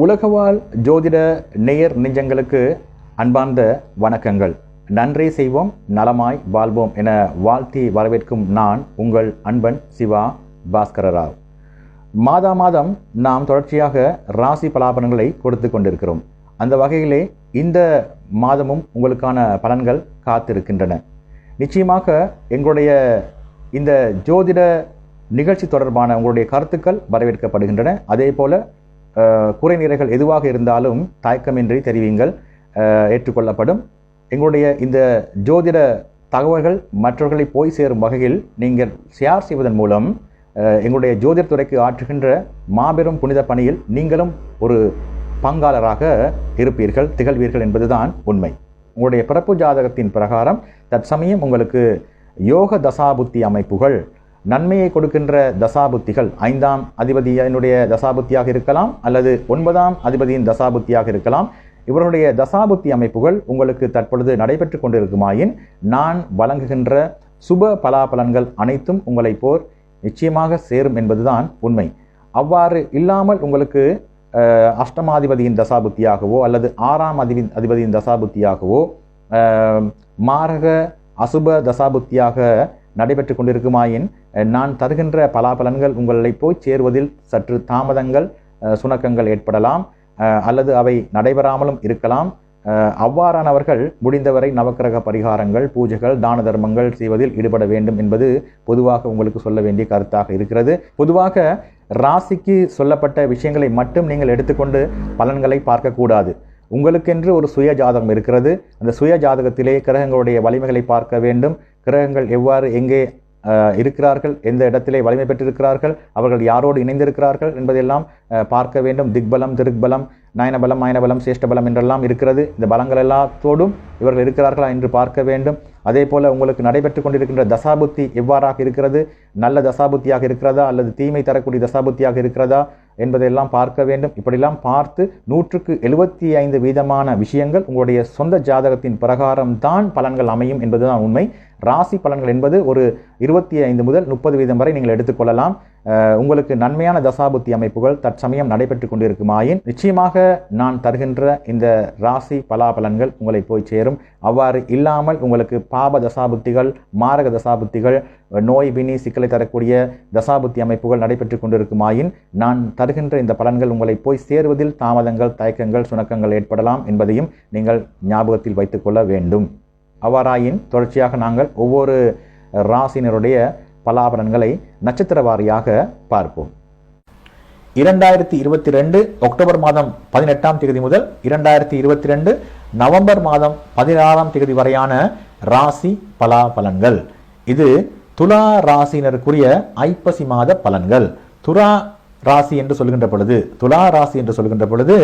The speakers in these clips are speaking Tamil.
உலகவாழ் ஜோதிட நேயர் நெஞ்சங்களுக்கு அன்பார்ந்த வணக்கங்கள். நன்றி செய்வோம் நலமாய் வாழ்வோம் என வாழ்த்தி வரவேற்கும் நான் உங்கள் அன்பன் சிவா பாஸ்கர ராவ் மாதா மாதம் நாம் தொடர்ச்சியாக ராசி பலாபலன்களை கொடுத்து கொண்டிருக்கிறோம். அந்த வகையிலே இந்த மாதமும் உங்களுக்கான பலன்கள் காத்திருக்கின்றன. நிச்சயமாக எங்களுடைய இந்த ஜோதிட நிகழ்ச்சி தொடர்பான உங்களுடைய கருத்துக்கள் வரவேற்கப்படுகின்றன. அதே போல குறை நிறைகள் எதுவாக இருந்தாலும் தயக்கமின்றி தெரிவிங்கள். ஏற்றுக்கொள்ளப்படும். எங்களுடைய இந்த ஜோதிட தகவல்கள் மற்றவர்களை போய் சேரும் வகையில் நீங்கள் ஷேர் செய்வதன் மூலம் எங்களுடைய ஜோதிட துறைக்கு ஆற்றுகின்ற மாபெரும் புனித பணியில் நீங்களும் ஒரு பங்காளராக இருப்பீர்கள் திகழ்வீர்கள் என்பதுதான் உண்மை. உங்களுடைய பிறப்பு ஜாதகத்தின் பிரகாரம் தற்சமயம் உங்களுக்கு யோக தசாபுத்தி அமைப்புகள் நன்மையை கொடுக்கின்ற தசாபுத்திகள் ஐந்தாம் அதிபதியினுடைய தசாபுத்தியாக இருக்கலாம் அல்லது ஒன்பதாம் அதிபதியின் தசாபுத்தியாக இருக்கலாம். இவருடைய தசாபுத்தி அமைப்புகள் உங்களுக்கு தற்பொழுது நடைபெற்று கொண்டிருக்குமாயின் நான் வழங்குகின்ற சுப பலாபலன்கள் அனைத்தும் உங்களை போர் நிச்சயமாக சேரும் என்பதுதான் உண்மை. அவ்வாறு இல்லாமல் உங்களுக்கு அஷ்டமாதிபதியின் தசாபுத்தியாகவோ அல்லது ஆறாம் அதிபதி அதிபதியின் தசாபுத்தியாகவோ மாரக அசுப தசாபுத்தியாக நடைபெற்று கொண்டிருக்குமாயின் நான் தருகின்ற பலாபலன்கள் உங்களை போய் சேருவதில் சற்று தாமதங்கள் சுணக்கங்கள் ஏற்படலாம் அல்லது அவை நடைபெறாமலும் இருக்கலாம். அவ்வாறானவர்கள் முடிந்தவரை நவக்கிரக பரிகாரங்கள் பூஜைகள் தான தர்மங்கள் செய்வதில் ஈடுபட வேண்டும் என்பது பொதுவாக உங்களுக்கு சொல்ல வேண்டிய கருத்தாக இருக்கிறது. பொதுவாக ராசிக்கு சொல்லப்பட்ட விஷயங்களை மட்டும் நீங்கள் எடுத்துக்கொண்டு பலன்களை பார்க்கக்கூடாது. உங்களுக்கென்று ஒரு சுய ஜாதகம் இருக்கிறது. அந்த சுய ஜாதகத்திலே கிரகங்களுடைய வலிமைகளை பார்க்க வேண்டும். கிரகங்கள் எவ்வாறு எங்கே இருக்கிறார்கள் எந்த இடத்திலே வலிமை பெற்றிருக்கிறார்கள் அவர்கள் யாரோடு இணைந்திருக்கிறார்கள் என்பதையெல்லாம் பார்க்க வேண்டும். திக்பலம் திருக்பலம் நயனபலம் மயனபலம் சேஷ்டபலம் என்றெல்லாம் இருக்கிறது. இந்த பலங்கள் எல்லாத்தோடும் இவர்கள் இருக்கிறார்களா என்று பார்க்க வேண்டும். அதே போல் உங்களுக்கு நடைபெற்று கொண்டிருக்கின்ற தசாபுத்தி எவ்வாறாக இருக்கிறது? நல்ல தசாபுத்தியாக இருக்கிறதா? அல்லது தீமை தரக்கூடிய தசாபுத்தியாக இருக்கிறதா? என்பதையெல்லாம் பார்க்க வேண்டும். இப்படியெல்லாம் பார்த்து நூற்றுக்கு எழுபத்தி ஐந்து வீதமான விஷயங்கள் உங்களுடைய சொந்த ஜாதகத்தின் பிரகாரம் தான் பலன்கள் அமையும் என்பதுதான் உண்மை. ராசி பலன்கள் என்பது ஒரு இருபத்தி ஐந்து முதல் முப்பது வீதம் வரை நீங்கள் எடுத்துக்கொள்ளலாம். உங்களுக்கு நன்மையான தசாபுத்தி அமைப்புகள் தற்சமயம் நடைபெற்று கொண்டிருக்குமாயின் நிச்சயமாக நான் தருகின்ற இந்த ராசி பலாபலன்கள் உங்களை போய் சேரும். அவ்வாறு இல்லாமல் உங்களுக்கு பாப தசாபுத்திகள் மாரக தசாபுத்திகள் நோய் வினி சிக்கலை தரக்கூடிய தசாபுத்தி அமைப்புகள் நடைபெற்று கொண்டிருக்குமாயின் நான் தருகின்ற இந்த பலன்கள் உங்களை போய் சேருவதில் தாமதங்கள் தயக்கங்கள் சுணக்கங்கள் ஏற்படலாம் என்பதையும் நீங்கள் ஞாபகத்தில் வைத்துக்கொள்ள வேண்டும். அவ்வாறாயின் தொடர்ச்சியாக நாங்கள் ஒவ்வொரு ராசினருடைய பலாபலன்களை நட்சத்திர வாரியாக பார்ப்போம். இரண்டாயிரத்தி இருபத்தி ரெண்டு அக்டோபர் மாதம் பதினெட்டாம் தேதி முதல் இரண்டாயிரத்தி இருபத்தி ரெண்டு நவம்பர் மாதம் பதினாறாம் தேதி வரையான ராசி பலாபலன்கள். இது துலா ராசியினருக்குரிய ஐப்பசி மாத பலன்கள். துலா ராசி என்று சொல்கின்ற பொழுது துலா ராசி என்று சொல்கின்ற பொழுது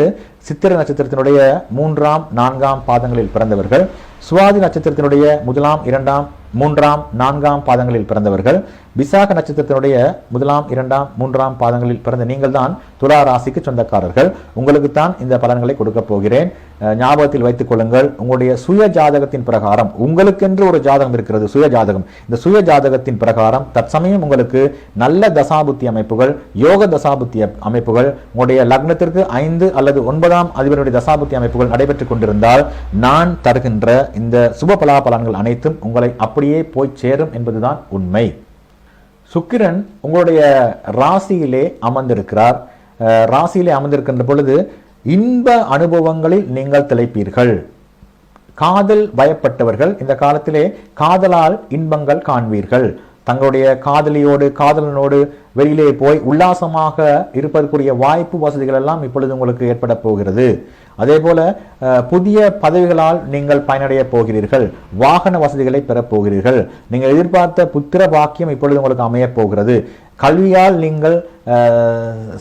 சித்திர நட்சத்திரத்தினுடைய மூன்றாம் நான்காம் பாதங்களில் பிறந்தவர்கள் சுவாதி நட்சத்திரத்தினுடைய முதலாம் இரண்டாம் மூன்றாம் நான்காம் பாதங்களில் பிறந்தவர்கள். விசாக நட்சத்திரத்தினுடைய முதலாம் இரண்டாம் மூன்றாம் பாதங்களில் பிறந்த நீங்கள் தான் துலா ராசிக்கு சொந்தக்காரர்கள். உங்களுக்கு தான் இந்த பலன்களை கொடுக்க போகிறேன். ஞாபகத்தில் வைத்துக் கொள்ளுங்கள் உங்களுடைய சுய ஜாதகத்தின் பிரகாரம் உங்களுக்கென்று ஒரு ஜாதகம் இருக்கிறது சுய ஜாதகம். இந்த சுய ஜாதகத்தின் பிரகாரம் தற்சமயம் உங்களுக்கு நல்ல தசாபுத்தி அமைப்புகள் யோக தசாபுத்தி அமைப்புகள் உங்களுடைய லக்னத்திற்கு ஐந்து அல்லது ஒன்பதாம் அதிபருடைய தசாபுத்தி அமைப்புகள் நடைபெற்றுக் கொண்டிருந்தால் நான் தருகின்ற இந்த சுப பலாபலன்கள் அனைத்தும் உங்களை அப்படியே போய் சேரும் என்பதுதான் உண்மை. சுக்கிரன் உங்களுடைய ராசியிலே அமர்ந்திருக்கிறார். ராசியிலே அமர்ந்திருக்கின்ற பொழுது இன்ப அனுபவங்களில் நீங்கள் திளைப்பீர்கள். காதல் பயப்பட்டவர்கள் இந்த காலத்திலே காதலால் இன்பங்கள் காண்பீர்கள். தங்களுடைய காதலியோடு காதலனோடு வெளியிலே போய் உல்லாசமாக இருப்பதற்குரிய வாய்ப்பு வசதிகள் எல்லாம் இப்பொழுது உங்களுக்கு ஏற்பட போகிறது. அதே போல புதிய பதவிகளால் நீங்கள் பயனடைய போகிறீர்கள். வாகன வசதிகளை பெறப் போகிறீர்கள். நீங்கள் எதிர்பார்த்த புத்திர பாக்கியம் இப்பொழுது உங்களுக்கு அமையப் போகிறது. கல்வியால் நீங்கள்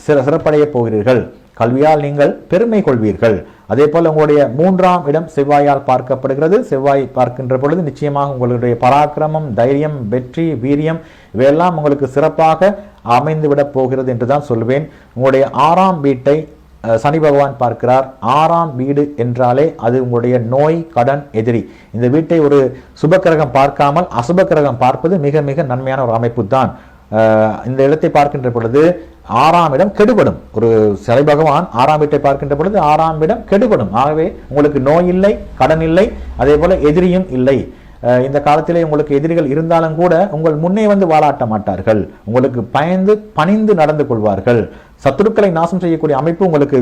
சிற சிறப்படைய போகிறீர்கள். கல்வியால் நீங்கள் பெருமை கொள்வீர்கள். அதே போல் உங்களுடைய மூன்றாம் இடம் செவ்வாயால் பார்க்கப்படுகிறது. செவ்வாய் பார்க்கின்ற பொழுது நிச்சயமாக உங்களுடைய பராக்கிரமம் தைரியம் வெற்றி வீரியம் இவையெல்லாம் உங்களுக்கு சிறப்பாக அமைந்துவிடப் போகிறது என்று தான் சொல்வேன். உங்களுடைய ஆறாம் வீட்டை சனி பகவான் பார்க்கிறார். ஆறாம் வீடு என்றாலே அது உங்களுடைய நோய் கடன் எதிரி. இந்த வீட்டை ஒரு சுபக்கிரகம் பார்க்காமல் அசுபக்கிரகம் பார்ப்பது மிக மிக நன்மையான ஒரு அமைப்பு தான். இந்த இடத்தை பார்க்கின்ற பொழுது ஆறாம் இடம் கெடுபடும். ஒரு சிலை பகவான் ஆறாம் வீட்டை பார்க்கின்ற பொழுது ஆறாம் இடம் கெடுபடும். ஆகவே உங்களுக்கு நோய் இல்லை கடன் இல்லை அதே போல எதிரியும் இல்லை. இந்த காலத்திலே உங்களுக்கு எதிரிகள் இருந்தாலும் கூட உங்கள் முன்னே வந்து வாழாட்ட மாட்டார்கள். உங்களுக்கு பயந்து பணிந்து நடந்து கொள்வார்கள். சத்துருக்களை நாசம் செய்யக்கூடிய அமைப்பு உங்களுக்கு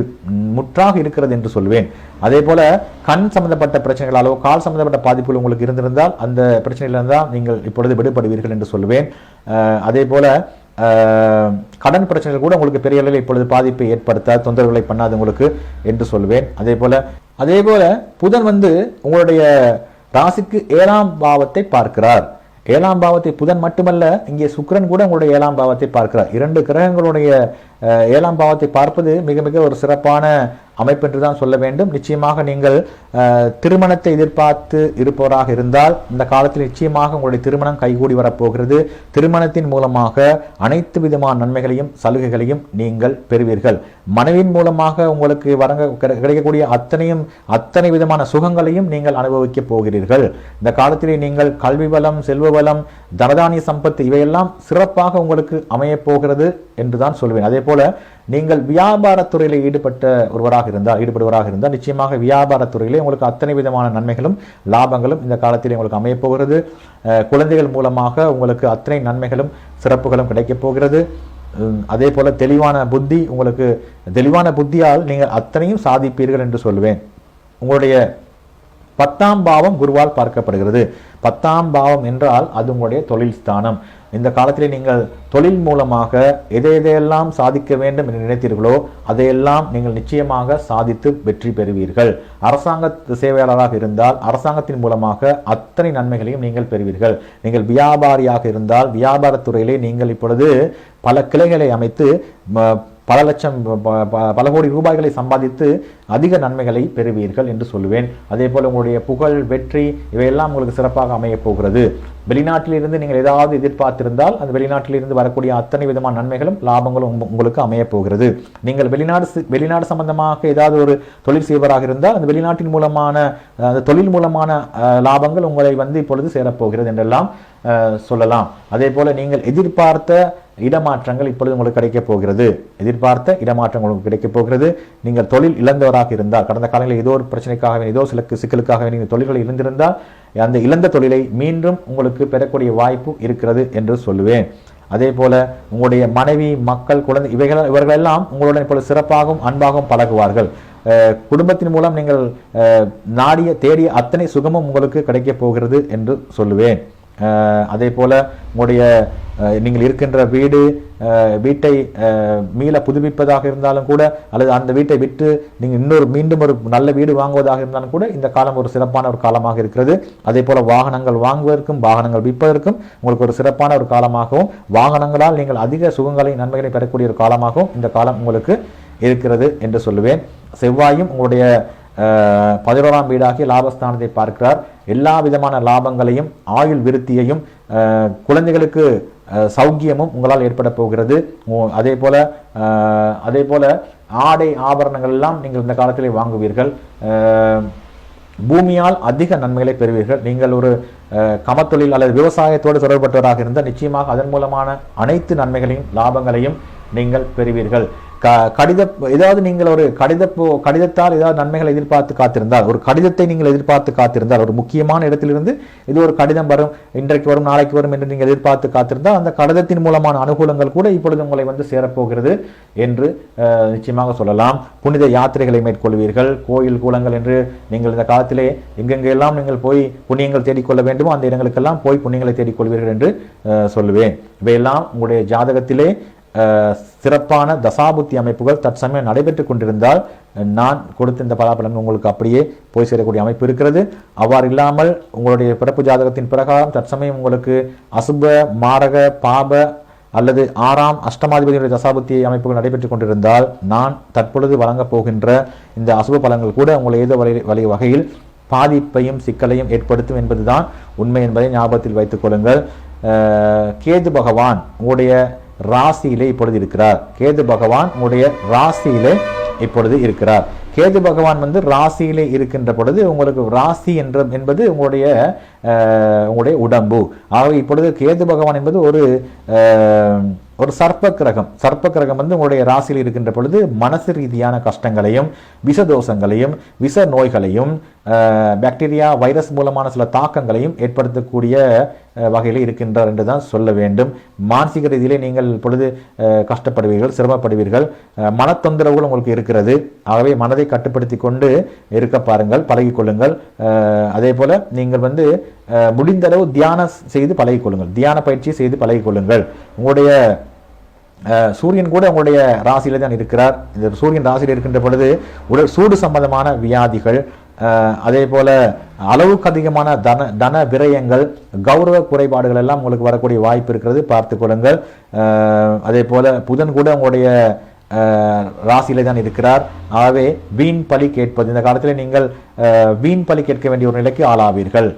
முற்றாக இருக்கிறது என்று சொல்வேன். அதே போல கண் சம்பந்தப்பட்ட பிரச்சனைகளாலோ கால் சம்பந்தப்பட்ட பாதிப்புகள் உங்களுக்கு இருந்திருந்தால் அந்த பிரச்சனையிலிருந்தால் நீங்கள் இப்பொழுது விடுபடுவீர்கள் என்று சொல்வேன். அதே போல கடன் பிரச்சனைகள் கூட உங்களுக்கு பெரிய அளவில் இப்பொழுது பாதிப்பை ஏற்படுத்த தொந்தரவுகளை பண்ணாது உங்களுக்கு என்று சொல்வேன். அதே போல அதே போல புதன் வந்து உங்களுடைய ராசிக்கு ஏழாம் பாவத்தை பார்க்கிறார். ஏழாம் பாவத்தை புதன் மட்டுமல்ல இங்கே சுக்கிரன் கூட உங்களுடைய ஏழாம் பாவத்தை பார்க்கிறார். இரண்டு கிரகங்களுடைய ஏழாம் பாவத்தை பார்ப்பது மிக மிக ஒரு சிறப்பான அமைப்பு என்று தான் சொல்ல வேண்டும். நிச்சயமாக நீங்கள் திருமணத்தை எதிர்பார்த்து இருப்பவராக இருந்தால் இந்த காலத்தில் நிச்சயமாக உங்களுடைய திருமணம் கைகூடி வரப்போகிறது. திருமணத்தின் மூலமாக அனைத்து விதமான நன்மைகளையும் சலுகைகளையும் நீங்கள் பெறுவீர்கள். மனைவியின் மூலமாக உங்களுக்கு வரங்க கிடை- கிடைக்கக்கூடிய அத்தனையும் அத்தனை விதமான சுகங்களையும் நீங்கள் அனுபவிக்கப் போகிறீர்கள். இந்த காலத்திலே நீங்கள் கல்வி வளம் செல்வ வளம் தனதானிய சம்பத்து இவையெல்லாம் சிறப்பாக உங்களுக்கு அமையப் போகிறது என்று தான் சொல்வேன். அதே போல நீங்கள் வியாபாரத்துறையில் ஈடுபட்ட ஒருவராக இருந்தால் ஈடுபடுவராக இருந்தால் நிச்சயமாக வியாபாரத்துறையிலே உங்களுக்கு அத்தனை விதமான நன்மைகளும் லாபங்களும் இந்த காலத்திலே உங்களுக்கு அமையப்போகிறது குழந்தைகள் மூலமாக உங்களுக்கு அத்தனை நன்மைகளும் சிறப்புகளும் கிடைக்கப் போகிறது. அதே போல தெளிவான புத்தி உங்களுக்கு தெளிவான புத்தியால் நீங்கள் அத்தனையும் சாதிப்பீர்கள் என்று சொல்லுவேன் உங்களுடைய பத்தாம் பாவம் குருவால் பார்க்கப்படுகிறது. பத்தாம் பாவம் என்றால் அது உங்களுடைய தொழில் ஸ்தானம். இந்த காலத்திலே நீங்கள் தொழில் மூலமாக எதை எதையெல்லாம் சாதிக்க வேண்டும் என்று நினைத்தீர்களோ அதையெல்லாம் நீங்கள் நிச்சயமாக சாதித்து வெற்றி பெறுவீர்கள். அரசாங்க சேவையாளராக இருந்தால் அரசாங்கத்தின் மூலமாக அத்தனை நன்மைகளையும் நீங்கள் பெறுவீர்கள். நீங்கள் வியாபாரியாக இருந்தால் வியாபாரத்துறையிலே நீங்கள் இப்பொழுது பல கிளைகளை அமைத்து பல லட்சம் ப- ப- பல கோடி ரூபாய்களை சம்பாதித்து அதிக நன்மைகளை பெறுவீர்கள் என்று சொல்லுவேன். அதே போல் உங்களுடைய புகழ் வெற்றி இவையெல்லாம் உங்களுக்கு சிறப்பாக அமையப் போகிறது. வெளிநாட்டிலிருந்து நீங்கள் ஏதாவது எதிர்பார்த்திருந்தால் அந்த வெளிநாட்டிலிருந்து வரக்கூடிய அத்தனை விதமான நன்மைகளும் லாபங்களும் உங்களுக்கு அமையப் போகிறது. நீங்கள் வெளிநாடு வெளிநாடு சம்பந்தமாக ஏதாவது ஒரு தொழில் செய்வராக இருந்தால் அந்த வெளிநாட்டின் மூலமான அந்த தொழில் மூலமான லாபங்கள் உங்களை வந்து இப்பொழுது சேரப்போகிறது என்றெல்லாம் சொல்லலாம். அதே போல் நீங்கள் எதிர்பார்த்த இடமாற்றங்கள் இப்பொழுது உங்களுக்கு கிடைக்கப் போகிறது. எதிர்பார்த்த இடமாற்றங்கள் உங்களுக்கு கிடைக்கப் போகிறது. நீங்கள் தொழில் இழந்தவராக இருந்தால் கடந்த காலங்களில் ஏதோ ஒரு பிரச்சனைக்காக ஏதோ சில சிக்கலுக்காக நீங்கள் தொழில்களை இழந்திருந்தால் அந்த இழந்த தொழிலை மீண்டும் உங்களுக்கு பெறக்கூடிய வாய்ப்பு இருக்கிறது என்று சொல்லுவேன். அதே போல உங்களுடைய மனைவி மக்கள் குழந்தை இவைகள் இவர்களெல்லாம் உங்களுடன் இப்போ சிறப்பாகவும் அன்பாகவும் பழகுவார்கள். குடும்பத்தின் மூலம் நீங்கள் நாடிய தேடிய அத்தனை சுகமும் உங்களுக்கு கிடைக்கப் போகிறது என்று சொல்லுவேன். அதே போல் உங்களுடைய நீங்கள் இருக்கின்ற வீடு வீட்டை மீள புதுப்பிப்பதாக இருந்தாலும் கூட அல்லது அந்த வீட்டை விட்டு நீங்கள் இன்னொரு மீண்டும் ஒரு நல்ல வீடு வாங்குவதாக இருந்தாலும் கூட இந்த காலம் ஒரு சிறப்பான ஒரு காலமாக இருக்கிறது. அதே போல் வாகனங்கள் வாங்குவதற்கும் வாகனங்கள் விற்பதற்கும் உங்களுக்கு ஒரு சிறப்பான ஒரு காலமாகவும் வாகனங்களால் நீங்கள் அதிக சுகங்களை நன்மைகளை பெறக்கூடிய ஒரு காலமாகவும் இந்த காலம் உங்களுக்கு இருக்கிறது என்று சொல்லுவேன். செவ்வாயும் உங்களுடைய பதினோராம் வீடாகிய லாபஸ்தானத்தை பார்க்கிறார். எல்லா விதமான லாபங்களையும் ஆயுள் விருத்தியையும் குழந்தைகளுக்கு சௌக்கியமும் உங்களால் ஏற்பட போகிறது. அதே போல அதே போல ஆடை ஆபரணங்கள் எல்லாம் நீங்கள் இந்த காலத்திலே வாங்குவீர்கள். பூமியால் அதிக நன்மைகளை பெறுவீர்கள். நீங்கள் ஒரு கமத்தொழில் அல்லது விவசாயத்தோடு தொடர்பட்டவராக இருந்தால் நிச்சயமாக அதன் மூலமான அனைத்து நன்மைகளையும் லாபங்களையும் நீங்கள் பெறுவீர்கள். க கடித ஏதாவது நீங்கள் ஒரு கடித கடிதத்தால் ஏதாவது நன்மைகளை எதிர்பார்த்து காத்திருந்தால் ஒரு கடிதத்தை நீங்கள் எதிர்பார்த்து காத்திருந்தால் ஒரு முக்கியமான இடத்திலிருந்து இது ஒரு கடிதம் வரும் இன்றைக்கு வரும் நாளைக்கு வரும் என்று நீங்கள் எதிர்பார்த்து காத்திருந்தால் அந்த கடிதத்தின் மூலமான அனுகூலங்கள் கூட இப்பொழுது உங்களை வந்து சேரப்போகிறது என்று நிச்சயமாக சொல்லலாம். புனித யாத்திரைகளை மேற்கொள்வீர்கள். கோயில் கூலங்கள் என்று நீங்கள் இந்த காலத்திலே எங்கெங்கெல்லாம் நீங்கள் போய் புண்ணியங்கள் தேடிக்கொள்ள வேண்டுமோ அந்த இடங்களுக்கெல்லாம் போய் புண்ணியங்களை தேடிக்கொள்வீர்கள் என்று சொல்லுவேன். இவையெல்லாம் உங்களுடைய ஜாதகத்திலே சிறப்பான தசாபுத்தி அமைப்புகள் தற்சமயம் நடைபெற்றுக் கொண்டிருந்தால் நான் கொடுத்த இந்த பலாபலன் உங்களுக்கு அப்படியே போய் சேரக்கூடிய அமைப்பு இருக்கிறது. அவ்வாறு இல்லாமல் உங்களுடைய பிறப்பு ஜாதகத்தின் பிரகாரம் தற்சமயம் உங்களுக்கு அசுப மாரக பாப அல்லது ஆறாம் அஷ்டமாதிபதியுடைய தசாபுத்தி அமைப்புகள் நடைபெற்றுக் கொண்டிருந்தால் நான் தற்பொழுது வழங்கப் போகின்ற இந்த அசுப பலன்கள் கூட உங்களை ஏதோ வழி வழி வகையில் பாதிப்பையும் சிக்கலையும் ஏற்படுத்தும் என்பதுதான் உண்மை என்பதை ஞாபகத்தில் வைத்துக் கொள்ளுங்கள். கேது பகவான் உங்களுடைய ராசியிலே இப்பொழுது இருக்கிறார். கேது பகவான் உங்களுடைய ராசியிலே இப்பொழுது இருக்கிறார். கேது பகவான் வந்து ராசியிலே இருக்கின்ற பொழுது உங்களுக்கு ராசி என்ற என்பது உங்களுடைய உங்களுடைய உடம்பு. ஆகவே இப்பொழுது கேது பகவான் என்பது ஒரு ஒரு சர்ப்ப கிரகம் சர்ப்ப கிரகம் வந்து உங்களுடைய ராசியில் இருக்கின்ற பொழுது மனசு ரீதியான கஷ்டங்களையும் விஷதோஷங்களையும் விஷ நோய்களையும் பாக்டீரியா வைரஸ் மூலமான சில தாக்கங்களையும் ஏற்படுத்தக்கூடிய வகையில் இருக்கின்றார் என்று தான் சொல்ல வேண்டும். மானசிக ரீதியிலே நீங்கள் பொழுது கஷ்டப்படுவீர்கள் சிரமப்படுவீர்கள். மனத்தொந்தரவுகள் உங்களுக்கு இருக்கிறது. ஆகவே மனதை கட்டுப்படுத்தி கொண்டு இருக்க பாருங்கள் பழகிக்கொள்ளுங்கள் அதே போல் நீங்கள் வந்து முடிந்தளவு தியானம் செய்து பழகிக்கொள்ளுங்கள் தியான பயிற்சி செய்து பழகிக்கொள்ளுங்கள் உங்களுடைய சூரியன் கூட உங்களுடைய ராசியில் தான் இருக்கிறார். இந்த சூரியன் ராசியில் இருக்கின்ற பொழுது உடல் சூடு சம்பந்தமான வியாதிகள் அதே போல் அளவுக்கு அதிகமான தன தன விரயங்கள் கௌரவ குறைபாடுகள் எல்லாம் உங்களுக்கு வரக்கூடிய வாய்ப்பு இருக்கிறது. பார்த்து கொள்ளுங்கள். அதே போல் புதன் கூட உங்களுடைய அஹ், ராசியிலே தான் இருக்கிறார். ஆகவே வீண் பலி கேட்பது இந்த காலத்தில் நீங்கள் வீண் பலி கேட்க வேண்டிய ஒரு நிலைக்கு ஆளாவீர்கள்.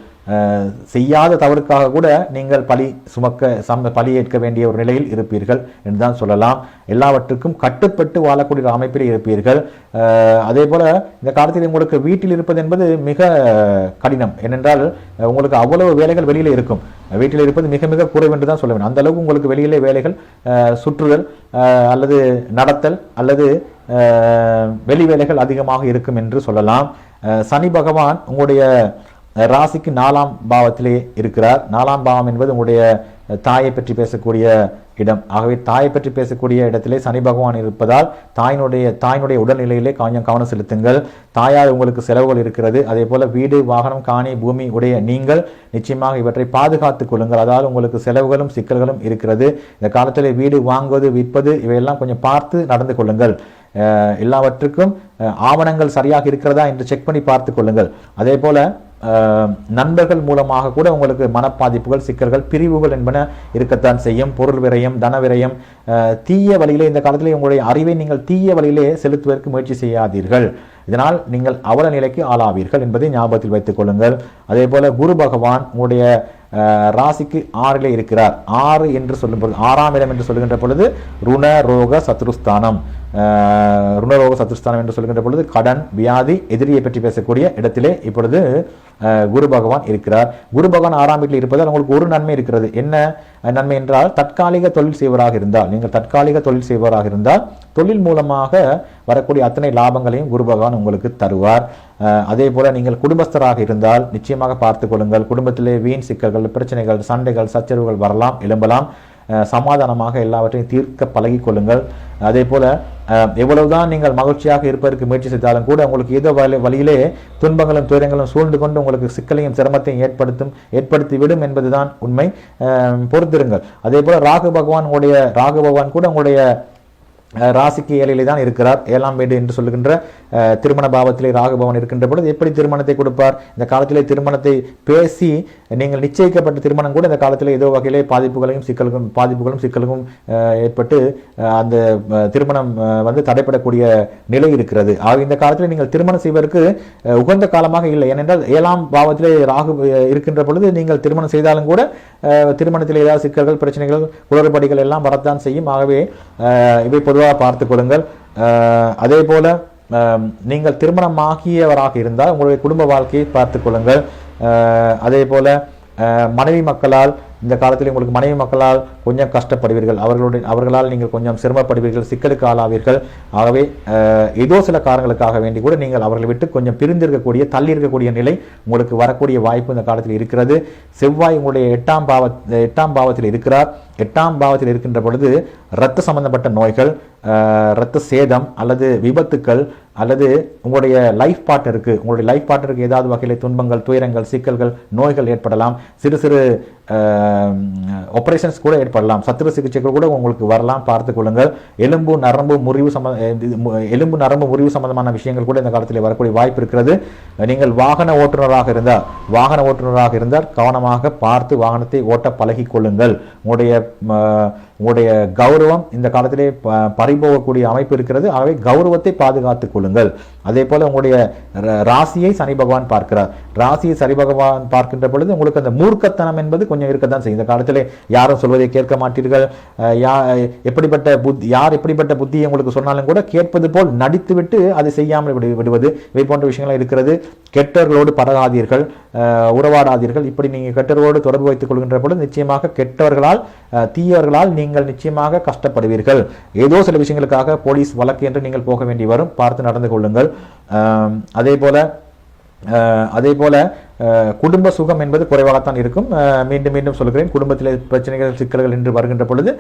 செய்யாத தவறுக்காக கூட நீங்கள் பழி சுமக்க சம பழி ஏற்க வேண்டிய ஒரு நிலையில் இருப்பீர்கள் என்று தான் சொல்லலாம். எல்லாவற்றுக்கும் கட்டுப்பட்டு வாழக்கூடிய ஒரு அமைப்பில் இருப்பீர்கள். அதே போல் இந்த காலத்தில் உங்களுக்கு வீட்டில் இருப்பது என்பது மிக கடினம். ஏனென்றால் உங்களுக்கு அவ்வளவு வேலைகள் வெளியில் இருக்கும். வீட்டில் இருப்பது மிக மிக குறைவு என்று தான் சொல்ல வேண்டும். அந்த அளவுக்கு உங்களுக்கு வெளியிலே வேலைகள் சுற்றுதல் அல்லது நடத்தல் அல்லது வெளி வேலைகள் அதிகமாக இருக்கும் என்று சொல்லலாம். சனி பகவான் உங்களுடைய ராசிக்கு நாலாம் பாவத்திலே இருக்கிறார். நாலாம் பாவம் என்பது உங்களுடைய தாயை பற்றி பேசக்கூடிய இடம். ஆகவே தாயை பற்றி பேசக்கூடிய இடத்திலே சனி பகவான் இருப்பதால் தாயினுடைய தாயினுடைய உடல்நிலையிலே கொஞ்சம் கவனம் செலுத்துங்கள். தாயார் உங்களுக்கு செலவுகள் இருக்கிறது. அதே போல வீடு வாகனம் காணி பூமி உடைய நீங்கள் நிச்சயமாக இவற்றை பாதுகாத்துக் கொள்ளுங்கள். அதாவது உங்களுக்கு செலவுகளும் சிக்கல்களும் இருக்கிறது. இந்த காலத்தில் வீடு வாங்குவது விற்பது இவையெல்லாம் கொஞ்சம் பார்த்து நடந்து கொள்ளுங்கள். எல்லாவற்றுக்கும் ஆவணங்கள் சரியாக இருக்கிறதா என்று செக் பண்ணி பார்த்து கொள்ளுங்கள். அதே போல நண்பர்கள் மூலமாக கூட உங்களுக்கு மனப்பாதிப்புகள் சிக்கல்கள் பிரிவுகள் என்பன இருக்கத்தான் செய்யும். பொருள் விரயம் தன விரயம் தீய வழியிலே இந்த காலத்திலே உங்களுடைய அறிவை நீங்கள் தீய வழியிலே செலுத்துவதற்கு முயற்சி செய்யாதீர்கள். இதனால் நீங்கள் அவல நிலைக்கு ஆளாவீர்கள் என்பதை ஞாபகத்தில் வைத்துக் கொள்ளுங்கள். அதே போல குரு பகவான் உங்களுடைய ராசிக்கு ஆறிலே இருக்கிறார். ஆறு என்று சொல்லும் பொழுது ஆறாம் இடம் என்று சொல்லுகின்ற பொழுது ருண ரோக சத்ருஸ்தானம். ருணரோக சத்துஸ்தானம் என்று சொல்கின்ற பொழுது கடன் வியாதி எதிரியை பற்றி பேசக்கூடிய இடத்திலே இப்பொழுது குரு பகவான் இருக்கிறார். குரு பகவான் ஆறாம் வீட்டில் இருப்பதால் உங்களுக்கு ஒரு நன்மை இருக்கிறது. என்ன நன்மை என்றால் தற்காலிக தொழில் செய்வராக இருந்தால் நீங்கள் தற்காலிக தொழில் செய்வராக இருந்தால் தொழில் மூலமாக வரக்கூடிய அத்தனை லாபங்களையும் குரு பகவான் உங்களுக்கு தருவார். அதே போல நீங்கள் குடும்பஸ்தராக இருந்தால் நிச்சயமாக பார்த்துக் கொள்ளுங்கள். குடும்பத்திலே வீண் சிக்கல்கள் பிரச்சனைகள் சண்டைகள் சச்சரவுகள் வரலாம் எழும்பலாம். சமாதானமாக எல்லாவற்றையும் தீர்க்க பழகிக்கொள்ளுங்கள் அதே போல் எவ்வளவுதான் நீங்கள் மகிழ்ச்சியாக இருப்பதற்கு முயற்சி செய்தாலும் கூட உங்களுக்கு ஏதோ வழி வழியிலே துன்பங்களும் துயரங்களும் சூழ்ந்து கொண்டு உங்களுக்கு சிக்கலையும் சிரமத்தையும் ஏற்படுத்தும் ஏற்படுத்தி விடும் என்பதுதான் உண்மை. பொறுத்திருங்கள். அதே போல் ராகு பகவான் உங்களுடைய ராகு பகவான் கூட உங்களுடைய ராசிக்கு ஏழிலே தான் இருக்கிறார். ஏழாம் வீடு என்று சொல்லுகின்ற திருமண பாவத்திலே ராகுபவன் இருக்கின்ற பொழுது எப்படி திருமணத்தை கொடுப்பார்? இந்த காலத்திலே திருமணத்தை பேசி நீங்கள் நிச்சயிக்கப்பட்ட திருமணம் கூட இந்த காலத்தில் ஏதோ வகையிலே பாதிப்புகளையும் சிக்கல்களும் பாதிப்புகளும் சிக்கல்களும் ஏற்பட்டு அந்த திருமணம் வந்து தடைப்படக்கூடிய நிலை இருக்கிறது. ஆக இந்த காலத்தில் நீங்கள் திருமணம் செய்வதற்கு உகந்த காலமாக இல்லை. ஏனென்றால் ஏழாம் பாவத்திலே ராகு இருக்கின்ற பொழுது நீங்கள் திருமணம் செய்தாலும் கூட திருமணத்தில் ஏதாவது சிக்கல்கள் பிரச்சனைகள் குளறுபடிகள் எல்லாம் வரத்தான் செய்யும். ஆகவே இவை பொது பொதுவாக பார்த்து கொள்ளுங்கள். அதே போல நீங்கள் திருமணமாகியவராக இருந்தால் உங்களுடைய குடும்ப வாழ்க்கையை பார்த்து கொள்ளுங்கள். அதே போல மனைவி மக்களால் இந்த காலத்தில் உங்களுக்கு மனைவி மக்களால் கொஞ்சம் கஷ்டப்படுவீர்கள். அவர்களுடைய அவர்களால் நீங்கள் கொஞ்சம் சிரமப்படுவீர்கள் சிக்கலுக்கு ஆளாவீர்கள். ஆகவே ஏதோ சில காரணங்களுக்காக வேண்டி கூட நீங்கள் அவர்களை விட்டு கொஞ்சம் பிரிந்திருக்கக்கூடிய தள்ளி இருக்கக்கூடிய நிலை உங்களுக்கு வரக்கூடிய வாய்ப்பு இந்த காலத்தில் இருக்கிறது. செவ்வாய் உங்களுடைய எட்டாம் பாவ எட்டாம் பாவத்தில் இருக்கிறார். எட்டாம் பாவத்தில் இருக்கின்ற பொழுது இரத்த சம்பந்தப்பட்ட நோய்கள் இரத்த சேதம் அல்லது விபத்துக்கள் அல்லது உங்களுடைய லைஃப் பார்ட்னருக்கு உங்களுடைய லைஃப் பார்ட்னருக்கு ஏதாவது வகையில் துன்பங்கள் துயரங்கள் சிக்கல்கள் நோய்கள் ஏற்படலாம். சிறு சிறு ஆப்ரேஷன்ஸ் கூட ஏற்படலாம். சத்திர சிகிச்சைகள் கூட உங்களுக்கு வரலாம். பார்த்து கொள்ளுங்கள். எலும்பு நரம்பு முறிவு சம்ம எலும்பு நரம்பு முறிவு சம்பந்தமான விஷயங்கள் கூட இந்த காலத்தில் வரக்கூடிய வாய்ப்பு இருக்கிறது. நீங்கள் வாகன ஓட்டுநராக இருந்தால் வாகன ஓட்டுநராக இருந்தால் கவனமாக பார்த்து வாகனத்தை ஓட்ட பழகிக்கொள்ளுங்கள் உங்களுடைய உங்களுடைய கௌரவம் இந்த காலத்திலே ப- பறிபோகக்கூடிய அமைப்பு இருக்கிறது. ஆகவே கௌரவத்தை பாதுகாத்துக் கொள்ளுங்கள். அதே போல உங்களுடைய ராசியை சனி பகவான் பார்க்கிறார். ராசியை சனி பகவான் பார்க்கின்ற பொழுது உங்களுக்கு அந்த மூர்க்கத்தனம் என்பது கொஞ்சம் இருக்கத்தான் செய்யும். இந்த காலத்திலே யாரும் சொல்வதை கேட்க மாட்டீர்கள். யா எப்படிப்பட்ட புத்தி யார் எப்படிப்பட்ட புத்தியை உங்களுக்கு சொன்னாலும் கூட கேட்பது போல் நடித்துவிட்டு அதை செய்யாமல் விடு விடுவது. இவை போன்ற விஷயங்கள் இருக்கிறது. கெட்டவர்களோடு பழகாதீர்கள் உறவாடாதீர்கள். இப்படி நீங்கள் கெட்டவரோடு தொடர்பு வைத்துக் கொள்கின்ற பொழுது நிச்சயமாக கெட்டவர்களால் அஹ், தீயவர்களால் நீங்கள் நிச்சயமாக கஷ்டப்படுவீர்கள். ஏதோ சில விஷயங்களுக்காக போலீஸ் வழக்கு என்று நீங்கள் போக வேண்டி வரும். பார்த்து நடந்து கொள்ளுங்கள். அதே போல அஹ், அதே போல குடும்ப சுகம் என்பது குறைவாகத்தான் இருக்கும். மீண்டும் மீண்டும் சொல்கிறேன் குடும்பத்தில் பிரச்சனைகள் சிக்கல்கள் என்று வருகின்ற பொழுது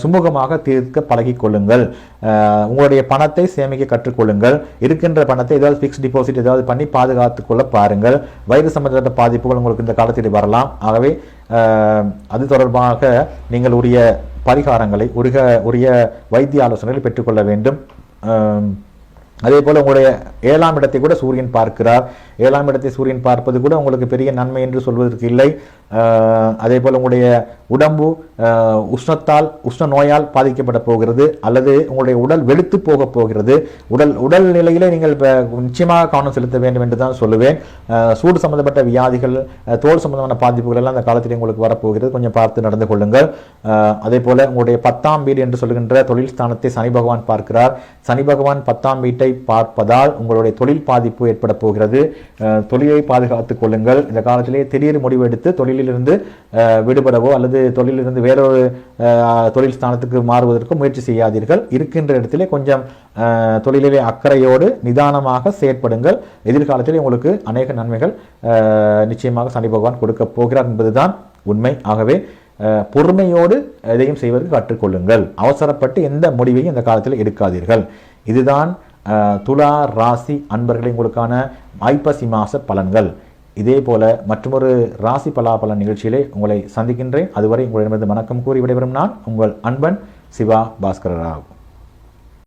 சுமூகமாக தீர்க்க பழகிக்கொள்ளுங்கள் உங்களுடைய பணத்தை சேமிக்க கற்றுக்கொள்ளுங்கள். இருக்கின்ற பணத்தை ஏதாவது ஃபிக்ஸ் டிபாசிட் ஏதாவது பண்ணி பாதுகாத்து கொள்ள பாருங்கள். வயிறு சம்பந்தப்பட்ட பாதிப்புகள் உங்களுக்கு இந்த காலத்தில் வரலாம். ஆகவே அது தொடர்பாக நீங்கள் உரிய பரிகாரங்களை உரிய உரிய வைத்திய ஆலோசனைகளை பெற்றுக்கொள்ள வேண்டும். அதே போல் உங்களுடைய ஏழாம் இடத்தை கூட சூரியன் பார்க்கிறார். ஏழாம் இடத்தை சூரியன் பார்ப்பது கூட உங்களுக்கு பெரிய நன்மை என்று சொல்வதற்கு இல்லை. அதே போல் உங்களுடைய உடம்பு உஷ்ணத்தால் உஷ்ண நோயால் பாதிக்கப்பட போகிறது. அல்லது உங்களுடைய உடல் வெளுத்து போக போகிறது. உடல் உடல் நிலையிலே நீங்கள் இப்போ நிச்சயமாக கவனம் செலுத்த வேண்டும் என்று தான் சொல்லுவேன். சூடு சம்பந்தப்பட்ட வியாதிகள் தோல் சம்பந்தமான பாதிப்புகள் எல்லாம் அந்த காலத்தில் உங்களுக்கு வரப்போகிறது. கொஞ்சம் பார்த்து நடந்து கொள்ளுங்கள். அதே போல் உங்களுடைய பத்தாம் வீடு என்று சொல்கின்ற தொழில் ஸ்தானத்தை சனி பகவான் பார்க்கிறார். சனி பகவான் பத்தாம் வீட்டை பார்ப்பதால் உங்களுடைய தொழில் பாதிப்பு ஏற்பட போகிறது. தொழிலை பாதுகாத்துக் கொள்ளுங்கள். இந்த காலத்திலே திடீர் முடிவு எடுத்து தொழிலிலிருந்து விடுபடவோ அல்லது தொழிலிலிருந்து வேறொரு தொழில் ஸ்தானத்துக்கு மாறுவதற்கு முயற்சி செய்யாதீர்கள். இருக்கின்ற இடத்திலே கொஞ்சம் தொழிலிலே அக்கறையோடு நிதானமாக செயற்படுங்கள். எதிர்காலத்தில் உங்களுக்கு அநேக நன்மைகள் நிச்சயமாக சனி பகவான் கொடுக்க போகிறார் என்பதுதான் உண்மை. ஆகவே பொறுமையோடு எதையும் செய்வதற்கு கற்றுக்கொள்ளுங்கள். அவசரப்பட்டு எந்த முடிவையும் இந்த காலத்தில் எடுக்காதீர்கள். இதுதான் துலா ராசி அன்பர்களை உங்களுக்கான ஐப்பசி மாத பலன்கள். இதே போல மற்றொரு ராசி பலாபலன் நிகழ்ச்சியிலே உங்களை சந்திக்கின்றேன். அதுவரை உங்களிடமிருந்து வணக்கம் கூறி விடைபெறும் நான் உங்கள் அன்பன் சிவா பாஸ்கர ராவ்